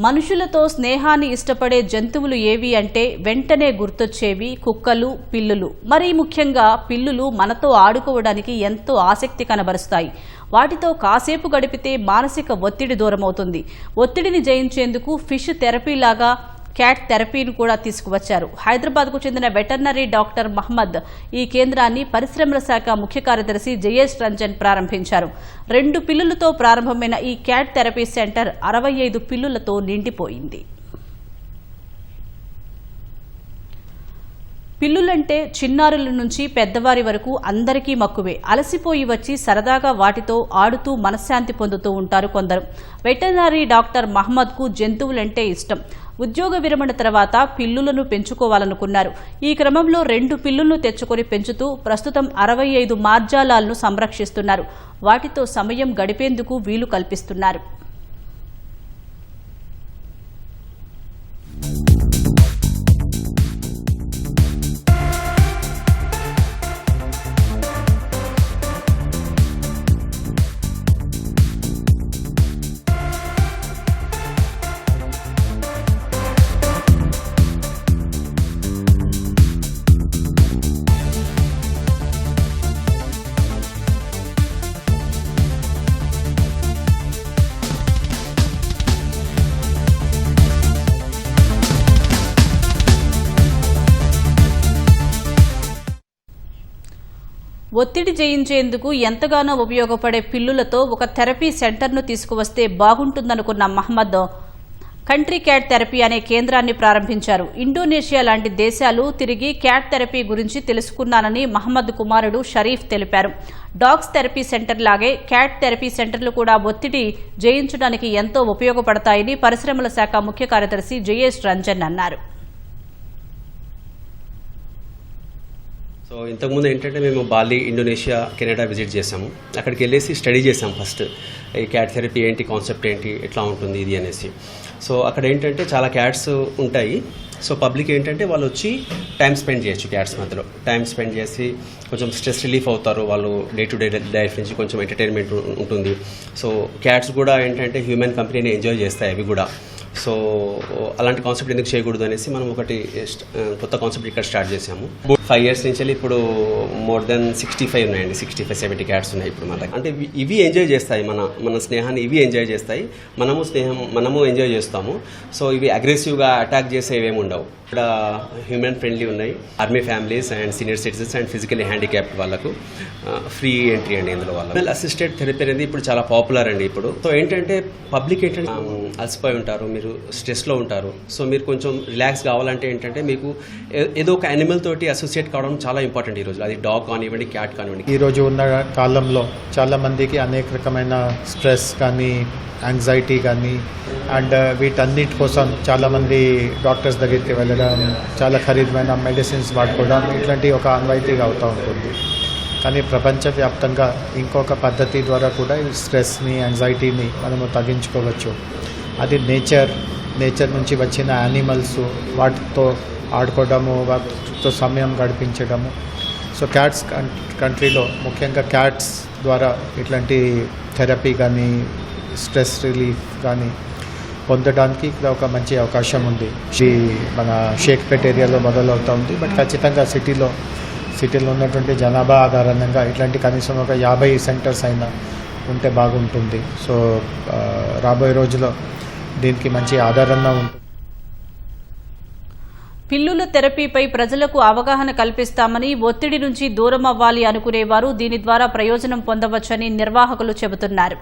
మనుషులతో స్నేహాన్ని ఇష్టపడే జంతువులు ఏవి అంటే వెంటనే గుర్తొచ్చేవి కుక్కలు పిల్లులు. మరీ ముఖ్యంగా పిల్లులు మనతో ఆడుకోవడానికి ఎంతో ఆసక్తి కనబరుస్తాయి. వాటితో కాసేపు గడిపితే మానసిక ఒత్తిడి దూరమవుతుంది. ఒత్తిడిని జయించేందుకు ఫిష్ థెరపీ లాగా క్యాట్ థెరపీని కూడా తీసుకువచ్చారు. హైదరాబాద్కు చెందిన వెటర్నరీ డాక్టర్ మహమ్మద్ ఈ కేంద్రాన్ని పరిశ్రమల శాఖ ముఖ్య కార్యదర్శి జయేష్ రంజన్ ప్రారంభించారు. రెండు పిల్లులతో ప్రారంభమైన ఈ క్యాట్ థెరపీ సెంటర్ అరవై ఐదు పిల్లులతో నిండిపోయింది. పిల్లులంటే చిన్నారుల నుంచి పెద్దవారి వరకు అందరికీ మక్కువే. అలసిపోయి వచ్చి సరదాగా వాటితో ఆడుతూ మనశ్శాంతి పొందుతూ ఉంటారు కొందరు. వెటర్నరీ డాక్టర్ మహమ్మద్కు జంతువులంటే ఇష్టం. ఉద్యోగ విరమణ తర్వాత పిల్లులను పెంచుకోవాలనుకున్నారు. ఈ క్రమంలో రెండు పిల్లులను తెచ్చుకొని పెంచుతూ ప్రస్తుతం అరవై ఐదు మార్జాలాలను సంరక్షిస్తున్నారు. వాటితో సమయం గడిపేందుకు వీలు కల్పిస్తున్నారు. ఒత్తిడి జయించేందుకు ఎంతగానో ఉపయోగపడే పిల్లులతో ఒక థెరపీ సెంటర్ను తీసుకువస్తే బాగుంటుందనుకున్న మహమ్మద్ కంట్రీ క్యాట్ థెరపీ అనే కేంద్రాన్ని ప్రారంభించారు. ఇండోనేషియా లాంటి దేశాలు తిరిగి క్యాట్ థెరపీ గురించి తెలుసుకున్నానని మహమ్మద్ కుమారుడు షరీఫ్ తెలిపారు. డాగ్స్ థెరపీ సెంటర్ లాగే క్యాట్ థెరపీ సెంటర్లు కూడా ఒత్తిడి జయించడానికి ఎంతో ఉపయోగపడతాయని పరిశ్రమల శాఖ ముఖ్య కార్యదర్శి జయేష్ రంజన్ అన్నారు. సో ఇంతకుముందు ఏంటంటే మేము బాలి ఇండోనేషియా కెనడా విజిట్ చేసాము అక్కడికి వెళ్ళేసి స్టడీ చేసాం ఫస్ట్. ఈ క్యాట్ థెరపీ ఏంటి కాన్సెప్ట్ ఏంటి ఎట్లా ఉంటుంది ఇది అనేసి. సో అక్కడ ఏంటంటే చాలా క్యాట్స్ ఉంటాయి. సో పబ్లిక్ ఏంటంటే వాళ్ళు వచ్చి టైం స్పెండ్ చేయొచ్చు క్యాట్స్ మధ్యలో. టైం స్పెండ్ చేసి కొంచెం స్ట్రెస్ రిలీఫ్ అవుతారు వాళ్ళు డే టు డే లైఫ్ నుంచి కొంచెం ఎంటర్టైన్మెంట్ ఉంటుంది. సో క్యాట్స్ కూడా ఏంటంటే హ్యూమన్ కంపెనీని ఎంజాయ్ చేస్తాయి అవి కూడా. సో అలాంటి కాన్సెప్ట్ ఎందుకు చేయకూడదు అనేసి మనం ఒకటి కొత్త కాన్సెప్ట్ ఇక్కడ స్టార్ట్ చేసాము ఫైవ్ ఇయర్స్ నుంచి వెళ్ళి ఇప్పుడు మోర్ దెన్ సిక్స్టీ ఫైవ్ ఉన్నాయండి. సిక్స్టీ ఫైవ్ సెవెంటీ క్యాట్స్ ఉన్నాయి ఇప్పుడు మన అంటే ఇవి- ఇవి ఎంజాయ్ చేస్తాయి మన మన స్నేహాన్ని ఇవి ఎంజాయ్ చేస్తాయి. మనము స్నేహం మనము ఎంజాయ్ చేస్తాము. సో ఇవి అగ్రెసివ్గా అటాక్ చేసేవి ఏమి know ఇక్కడ హ్యూమన్ ఫ్రెండ్లీ ఉన్నాయి. Army families and senior citizens and physically handicapped వాళ్ళకు ఫ్రీ ఎంట్రీ అండి ఇందులో వాళ్ళు అసిస్టెడ్ థెరపీ అనేది ఇప్పుడు చాలా పాపులర్ అండి ఇప్పుడు. సో ఏంటంటే పబ్లిక్ ఏంటంటే అలసిపోయి ఉంటారు మీరు స్ట్రెస్లో ఉంటారు. సో మీరు కొంచెం రిలాక్స్ కావాలంటే ఏంటంటే మీకు ఏదో ఒక యానిమల్ తోటి అసోసియేట్ కావడం చాలా ఇంపార్టెంట్ ఈరోజు అది డాగ్ కానివ్వండి క్యాట్ కానివ్వండి. ఈరోజు ఉన్న కాలంలో చాలామందికి అనేక రకమైన స్ట్రెస్ కానీ యాంగ్జైటీ కానీ అండ్ uh, వీటన్నిటి కోసం చాలామంది డాక్టర్స్ దగ్గరికి వెళ్ళడం చాలా ఖరీదమైన మెడిసిన్స్ వాడుకోవడం ఇట్లాంటి ఒక అన్వైతీగా అవుతూ ఉంటుంది. కానీ ప్రపంచవ్యాప్తంగా ఇంకొక పద్ధతి ద్వారా కూడా ఈ స్ట్రెస్ని యాంగ్జైటీని మనము తగ్గించుకోవచ్చు. అది నేచర్ నేచర్ నుంచి వచ్చిన యానిమల్స్ వాటితో ఆడుకోవడము వాటితో సమయం గడిపించడము. సో క్యాట్స్ కంట్రీలో ముఖ్యంగా క్యాట్స్ ద్వారా ఇట్లాంటి థెరపీ కానీ స్ట్రెస్ రిలీఫ్ కానీ పొందడానికి ఇక్కడ ఒక మంచి అవకాశం ఉంది. ఈ మన షేక్పేట్ ఏరియాలో మొదలవుతూ ఉంది. బట్ ఖచ్చితంగా సిటీలో సిటీలో ఉన్నటువంటి జనాభా ఆధారంగా ఇట్లాంటి కనీసం ఒక యాభై సెంటర్స్ అయినా ఉంటే బాగుంటుంది. సో రాబోయే రోజులో దీనికి మంచి ఆధారంగా ఉంటుంది. పిల్లుల థెరపీపై ప్రజలకు అవగాహన కల్పిస్తామని ఒత్తిడి నుంచి దూరం అవ్వాలి అనుకునేవారు దీని ద్వారా ప్రయోజనం పొందవచ్చని నిర్వాహకులు చెబుతున్నారు.